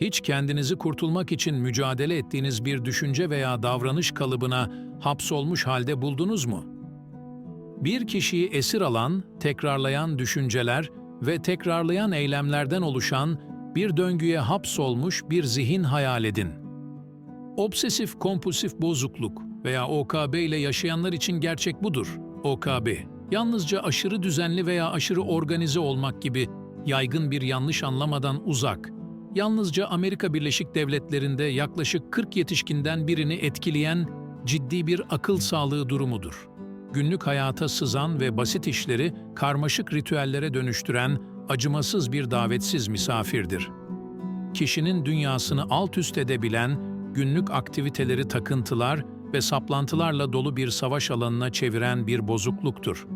Hiç kendinizi kurtulmak için mücadele ettiğiniz bir düşünce veya davranış kalıbına hapsolmuş halde buldunuz mu? Bir kişiyi esir alan, tekrarlayan düşünceler ve tekrarlayan eylemlerden oluşan bir döngüye hapsolmuş bir zihin hayal edin. Obsesif kompulsif bozukluk veya OKB ile yaşayanlar için gerçek budur. OKB, yalnızca aşırı düzenli veya aşırı organize olmak gibi yaygın bir yanlış anlamadan uzak, yalnızca Amerika Birleşik Devletleri'nde yaklaşık 40 yetişkinden birini etkileyen ciddi bir akıl sağlığı durumudur. Günlük hayata sızan ve basit işleri karmaşık ritüellere dönüştüren acımasız bir davetsiz misafirdir. Kişinin dünyasını alt üst edebilen, günlük aktiviteleri takıntılar ve saplantılarla dolu bir savaş alanına çeviren bir bozukluktur.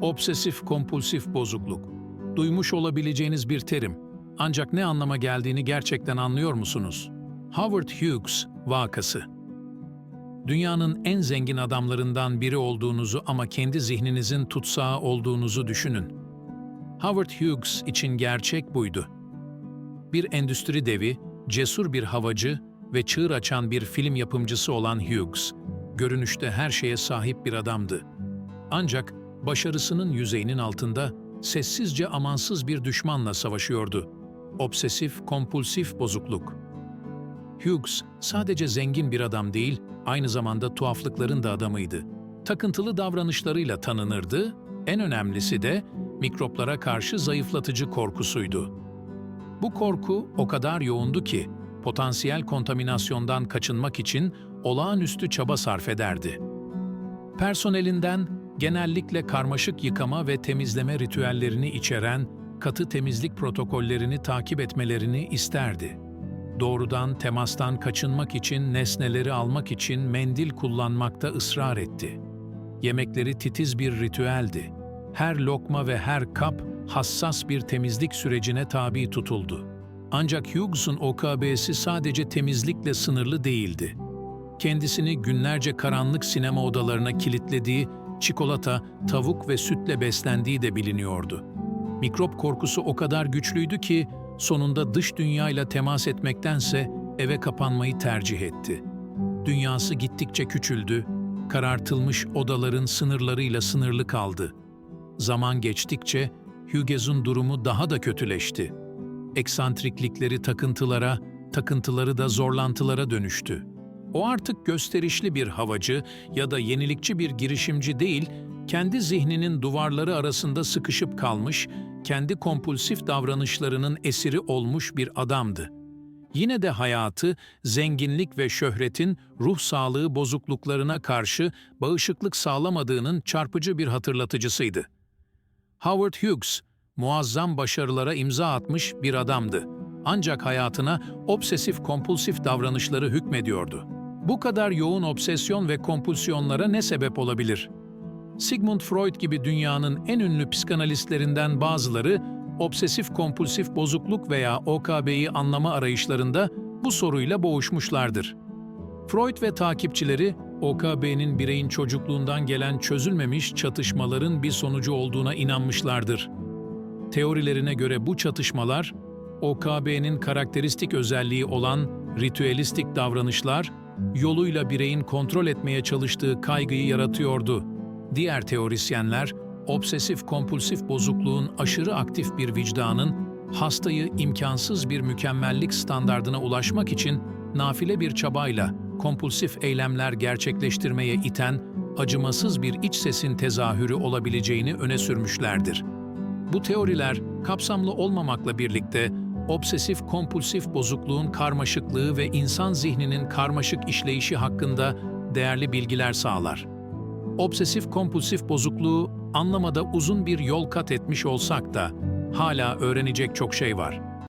Obsesif kompulsif bozukluk. Duymuş olabileceğiniz bir terim. Ancak ne anlama geldiğini gerçekten anlıyor musunuz? Howard Hughes vakası. Dünyanın en zengin adamlarından biri olduğunuzu ama kendi zihninizin tutsağı olduğunuzu düşünün. Howard Hughes için gerçek buydu. Bir endüstri devi, cesur bir havacı ve çığır açan bir film yapımcısı olan Hughes, görünüşte her şeye sahip bir adamdı. Ancak başarısının yüzeyinin altında sessizce amansız bir düşmanla savaşıyordu. Obsesif kompulsif bozukluk. Hughes sadece zengin bir adam değil, aynı zamanda tuhaflıkların da adamıydı. Takıntılı davranışlarıyla tanınırdı, en önemlisi de mikroplara karşı zayıflatıcı korkusuydu. Bu korku o kadar yoğundu ki, potansiyel kontaminasyondan kaçınmak için olağanüstü çaba sarf ederdi. Personelinden genellikle karmaşık yıkama ve temizleme ritüellerini içeren katı temizlik protokollerini takip etmelerini isterdi. Doğrudan temastan kaçınmak için nesneleri almak için mendil kullanmakta ısrar etti. Yemekleri titiz bir ritüeldi. Her lokma ve her kap hassas bir temizlik sürecine tabi tutuldu. Ancak Hughes'un OKB'si sadece temizlikle sınırlı değildi. Kendisini günlerce karanlık sinema odalarına kilitlediği, çikolata, tavuk ve sütle beslendiği de biliniyordu. Mikrop korkusu o kadar güçlüydü ki sonunda dış dünyayla temas etmektense eve kapanmayı tercih etti. Dünyası gittikçe küçüldü, karartılmış odaların sınırlarıyla sınırlı kaldı. Zaman geçtikçe Hughes'un durumu daha da kötüleşti. Eksantriklikleri takıntılara, takıntıları da zorlantılara dönüştü. O artık gösterişli bir havacı ya da yenilikçi bir girişimci değil, kendi zihninin duvarları arasında sıkışıp kalmış, kendi kompulsif davranışlarının esiri olmuş bir adamdı. Yine de hayatı, zenginlik ve şöhretin ruh sağlığı bozukluklarına karşı bağışıklık sağlamadığının çarpıcı bir hatırlatıcısıydı. Howard Hughes, muazzam başarılara imza atmış bir adamdı. Ancak hayatına obsesif kompulsif davranışları hükmediyordu. Bu kadar yoğun obsesyon ve kompulsiyonlara ne sebep olabilir? Sigmund Freud gibi dünyanın en ünlü psikanalistlerinden bazıları, obsesif kompulsif bozukluk veya OKB'yi anlama arayışlarında bu soruyla boğuşmuşlardır. Freud ve takipçileri, OKB'nin bireyin çocukluğundan gelen çözülmemiş çatışmaların bir sonucu olduğuna inanmışlardır. Teorilerine göre bu çatışmalar, OKB'nin karakteristik özelliği olan ritüelistik davranışlar, yoluyla bireyin kontrol etmeye çalıştığı kaygıyı yaratıyordu. Diğer teorisyenler, obsesif kompulsif bozukluğun aşırı aktif bir vicdanın, hastayı imkansız bir mükemmellik standardına ulaşmak için nafile bir çabayla kompulsif eylemler gerçekleştirmeye iten acımasız bir iç sesin tezahürü olabileceğini öne sürmüşlerdir. Bu teoriler kapsamlı olmamakla birlikte obsesif kompulsif bozukluğun karmaşıklığı ve insan zihninin karmaşık işleyişi hakkında değerli bilgiler sağlar. Obsesif kompulsif bozukluğu anlamada uzun bir yol kat etmiş olsak da hala öğrenecek çok şey var.